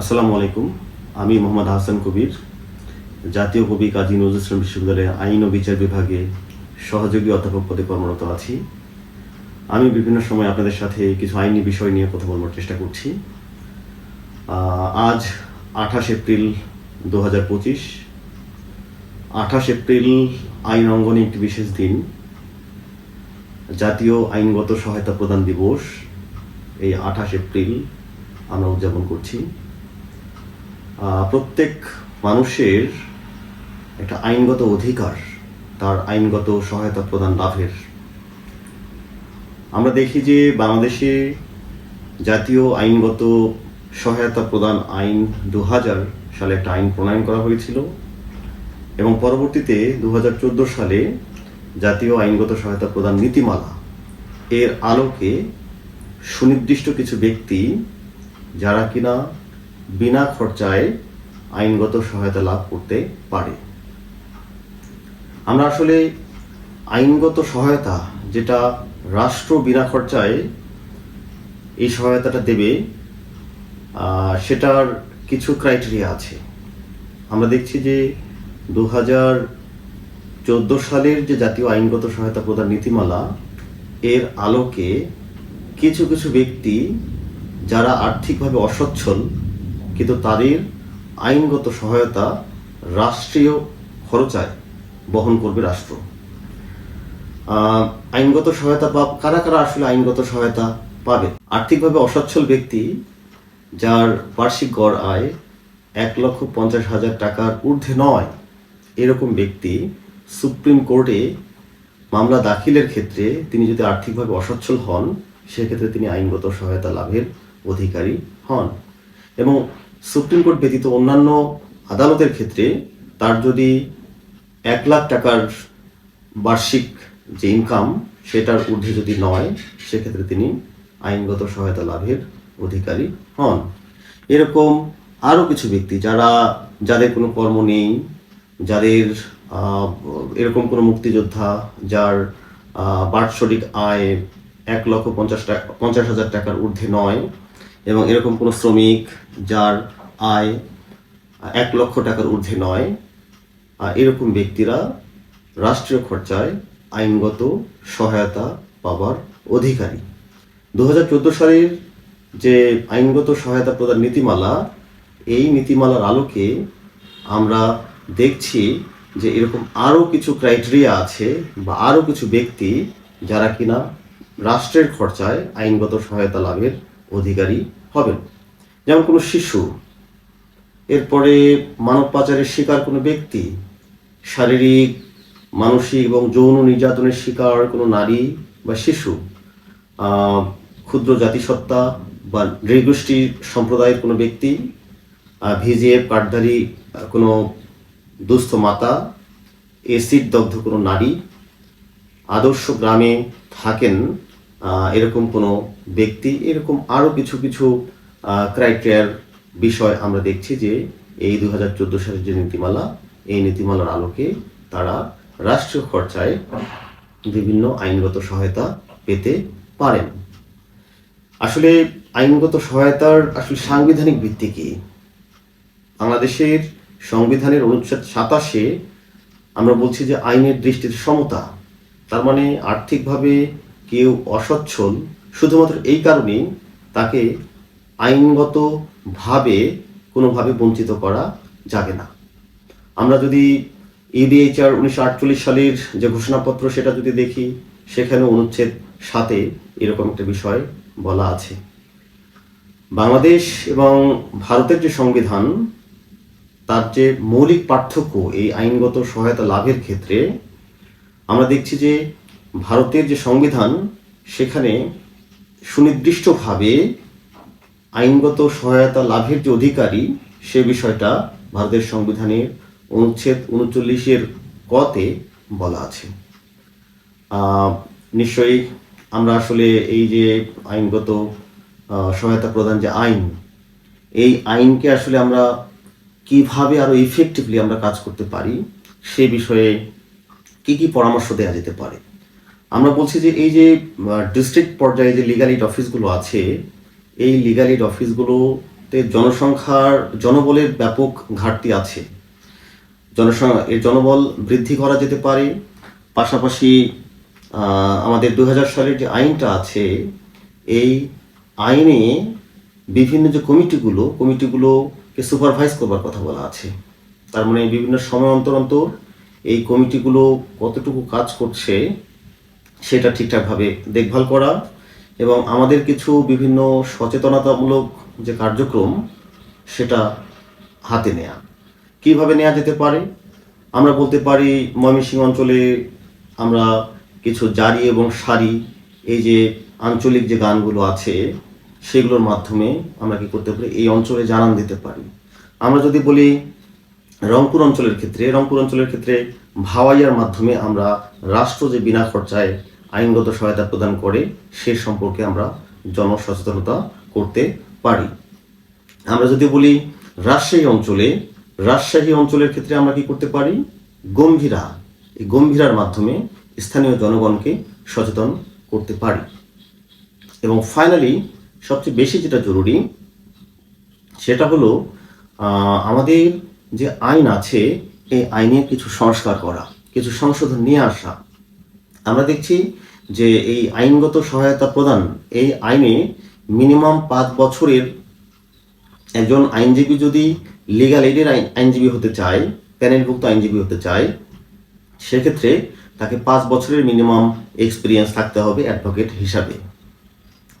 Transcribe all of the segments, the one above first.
আসসালামু আলাইকুম। আমি মোহাম্মদ হাসান কবির, জাতীয় কবি কাজী নজরুল ইসলাম বিশ্ববিদ্যালয়ের আইন ও বিচার বিভাগে সহযোগী অধ্যাপক পদে কর্মরত আছি। আমি বিভিন্ন সময় আপনাদের সাথে কিছু আইনি বিষয় নিয়ে কথা বলবার চেষ্টা করছি। আজ আঠাশ এপ্রিল দু হাজার পঁচিশ। আঠাশ এপ্রিল আইন অঙ্গনে একটি বিশেষ দিন। জাতীয় আইনগত সহায়তা প্রদান দিবস এই আঠাশ এপ্রিল আমরা উদযাপন করছি। প্রত্যেক মানুষের একটা আইনগত অধিকার, তার আইনগত সহায়তা প্রদান লাভের। আমরা দেখি যে বাংলাদেশে জাতীয় আইনগত সহায়তা প্রদান আইন দু সালে একটা আইন প্রণয়ন করা হয়েছিল এবং পরবর্তীতে দু হাজার চোদ্দ সালে জাতীয় আইনগত সহায়তা প্রদান নীতিমালা এর আলোকে সুনির্দিষ্ট কিছু ব্যক্তি যারা কিনা বিনা খরচায় আইনগত সহায়তা লাভ করতে পারে। আমরা আসলে আইনগত সহায়তা যেটা রাষ্ট্র বিনা খরচায় এই সহায়তাটা দেবে সেটার কিছু ক্রাইটেরিয়া আছে। আমরা দেখছি যে দু হাজার চোদ্দ সালের যে জাতীয় আইনগত সহায়তা প্রদান নীতিমালা, এর আলোকে কিছু কিছু ব্যক্তি যারা আর্থিকভাবে অসচ্ছল কিন্তু তাদের আইনগত সহায়তা রাষ্ট্রীয় খরচায় বহন করবে রাষ্ট্র। আইনগত সহায়তা বা কারা কারা আসলে আইনগত সহায়তা পাবে? আর্থিকভাবে অসচ্ছল ব্যক্তি যার বার্ষিক গড় আয় এক লক্ষ পঞ্চাশ হাজার টাকার ঊর্ধ্বে নয়, এরকম ব্যক্তি সুপ্রিম কোর্টে মামলা দাখিলের ক্ষেত্রে তিনি যদি আর্থিকভাবে অসচ্ছল হন, সেক্ষেত্রে তিনি আইনগত সহায়তা লাভের অধিকারী হন। এবং সুপ্রিম কোর্ট ব্যতীত অন্যান্য আদালতের ক্ষেত্রে তার যদি এক লাখ টাকার বার্ষিক যে ইনকাম সেটার ঊর্ধ্বে যদি নয় সেক্ষেত্রে তিনি আইনগত সহায়তা লাভের অধিকারী হন। এরকম আরও কিছু ব্যক্তি যারা যাদের কোনো কর্ম নেই যাদের এরকম কোনো মুক্তিযোদ্ধা যার আহ, বার্ষিক আয় এক লক্ষ পঞ্চাশ টাকা পঞ্চাশ হাজার টাকার ঊর্ধ্বে নয় এবং এরকম কোনো শ্রমিক যার আয় এক লক্ষ টাকার ঊর্ধ্বে নয় এরকম ব্যক্তিরা রাষ্ট্রীয় খরচায় আইনগত সহায়তা পাবার অধিকারী। দু হাজার চোদ্দ সালের যে আইনগত সহায়তা প্রদান নীতিমালা, এই নীতিমালার আলোকে আমরা দেখছি যে এরকম আরও কিছু ক্রাইটেরিয়া আছে বা আরও কিছু ব্যক্তি যারা কিনা রাষ্ট্রের খরচায় আইনগত সহায়তা লাভের অধিকারী হবেন। যেমন কোনো শিশু এরপরে মানব পাচারের শিকার কোনো ব্যক্তি শারীরিক মানসিক এবং যৌন নির্যাতনের শিকার কোনো নারী বা শিশু ক্ষুদ্র জাতিসত্তা বা নৃগোষ্ঠী সম্প্রদায়ের কোনো ব্যক্তি ভিজিএফ আহ, কোনো দুস্থ মাতা এসিড দগ্ধ কোনো নারী আদর্শ গ্রামে থাকেন এরকম কোনো ব্যক্তি, এরকম আরও কিছু কিছু ক্রাইটেরিয়ার বিষয় আমরা দেখছি যে এই দু হাজার চোদ্দ সালের যে নীতিমালা, এই নীতিমালার আলোকে তারা রাষ্ট্রীয় খরচায় বিভিন্ন আইনগত সহায়তা পেতে পারেন। আসলে আইনগত সহায়তার আসলে সাংবিধানিক ভিত্তি কি? বাংলাদেশের সংবিধানের অনুচ্ছেদ সাতাশে আমরা বলছি যে আইনের দৃষ্টিতে সমতা, তার মানে আর্থিকভাবে কেউ অসচ্ছল, শুধুমাত্র এই কারণেই তাকে আইনগতভাবে কোনোভাবে বঞ্চিত করা যাবে না। আমরা যদি ইউডিএইচআর উনিশশো আটচল্লিশ সালের যে ঘোষণাপত্র সেটা যদি দেখি সেখানে অনুচ্ছেদ সাথে এরকম একটা বিষয় বলা আছে। বাংলাদেশ এবং ভারতের যে সংবিধান, তার যে মৌলিক পার্থক্য এই আইনগত সহায়তা লাভের ক্ষেত্রে, আমরা দেখছি যে ভারতের যে সংবিধান, সেখানে সুনির্দিষ্টভাবে আইনগত সহায়তা লাভের যে অধিকারী, সে বিষয়টা ভারতের সংবিধানের অনুচ্ছেদ উনচল্লিশের কতে বলা আছে। নিশ্চয়ই আমরা আসলে এই যে আইনগত সহায়তা প্রদান যে আইন, এই আইনকে আসলে আমরা কীভাবে আরও ইফেক্টিভলি আমরা কাজ করতে পারি, সে বিষয়ে কি কি পরামর্শ দেওয়া যেতে পারে? আমরা বলছি যে এই যে ডিস্ট্রিক্ট পর্যায়ে যে লিগাল এইড অফিসগুলো আছে, এই লিগাল এইড অফিসগুলো তে জনসংখ্যার, জনবলের ব্যাপক ঘাটতি আছে। জনসংখ্যা, এর জনবল বৃদ্ধি করা যেতে পারে। পাশাপাশি আমাদের দু সালের যে আইনটা আছে, এই আইনে বিভিন্ন যে কমিটিগুলো, কমিটিগুলোকে সুপারভাইজ করবার কথা বলা আছে। তার মানে বিভিন্ন সময় অন্তর অন্তর এই কমিটিগুলো কতটুকু কাজ করছে সেটা ঠিকঠাকভাবে দেখভাল করা এবং আমাদের কিছু বিভিন্ন সচেতনতামূলক যে কার্যক্রম, সেটা হাতে নেয়া। কীভাবে নেওয়া যেতে পারে? আমরা বলতে পারি, ময়মনসিংহ অঞ্চলে আমরা কিছু জারি এবং সারি, এই যে আঞ্চলিক যে গানগুলো আছে, সেগুলোর মাধ্যমে আমরা কি করতে পারি? এই অঞ্চলে জানান দিতে পারি। আমরা যদি বলি রংপুর অঞ্চলের ক্ষেত্রে, রংপুর অঞ্চলের ক্ষেত্রে ভাওয়াইয়ার মাধ্যমে আমরা রাষ্ট্র যে বিনা খরচায় আইনগত সহায়তা প্রদান করে সে সম্পর্কে আমরা জনসচেতনতা করতে পারি। আমরা যদি বলি, রাজশাহী অঞ্চলে, রাজশাহী অঞ্চলের ক্ষেত্রে আমরা কি করতে পারি? গম্ভীরা, এই গম্ভীরার মাধ্যমে স্থানীয় জনগণকে সচেতন করতে পারি। এবং ফাইনালি সবচেয়ে বেশি যেটা জরুরি, সেটা হলো আমাদের যে আইন আছে, এই আইনে কিছু সংস্কার করা, কিছু সংশোধন নিয়ে আসা। আমরা দেখছি যে এই আইনগত সহায়তা প্রদান, এই আইনে মিনিমাম পাঁচ বছরের একজন আইনজীবী যদি লিগাল এইডের আইন আইনজীবী হতে চায় প্যানেলভুক্ত আইনজীবী হতে চায়, সেক্ষেত্রে তাকে পাঁচ বছরের মিনিমাম এক্সপিরিয়েন্স থাকতে হবে অ্যাডভোকেট হিসাবে।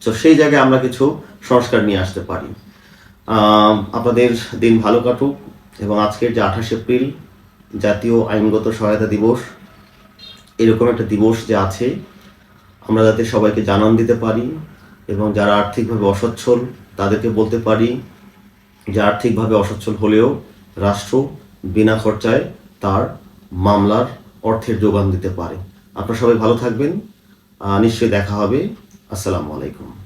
তো সেই জায়গায় আমরা কিছু সংস্কার নিয়ে আসতে পারি। আপনাদের দিন ভালো কাটুক এবং আজকের যে আঠাশ এপ্রিল জাতীয় আইনগত সহায়তা দিবস এরকম একটা দিবস যে আছে, আমরা যাতে সবাইকে জানান দিতে পারি এবং যারা আর্থিকভাবে অসচ্ছল, তাদেরকে বলতে পারি যে আর্থিকভাবে অসচ্ছল হলেও রাষ্ট্র বিনা খরচায় তার মামলার অর্থের যোগান দিতে পারে। আপনারা সবাই ভালো থাকবেন। নিশ্চয়ই দেখা হবে। আসসালামু আলাইকুম।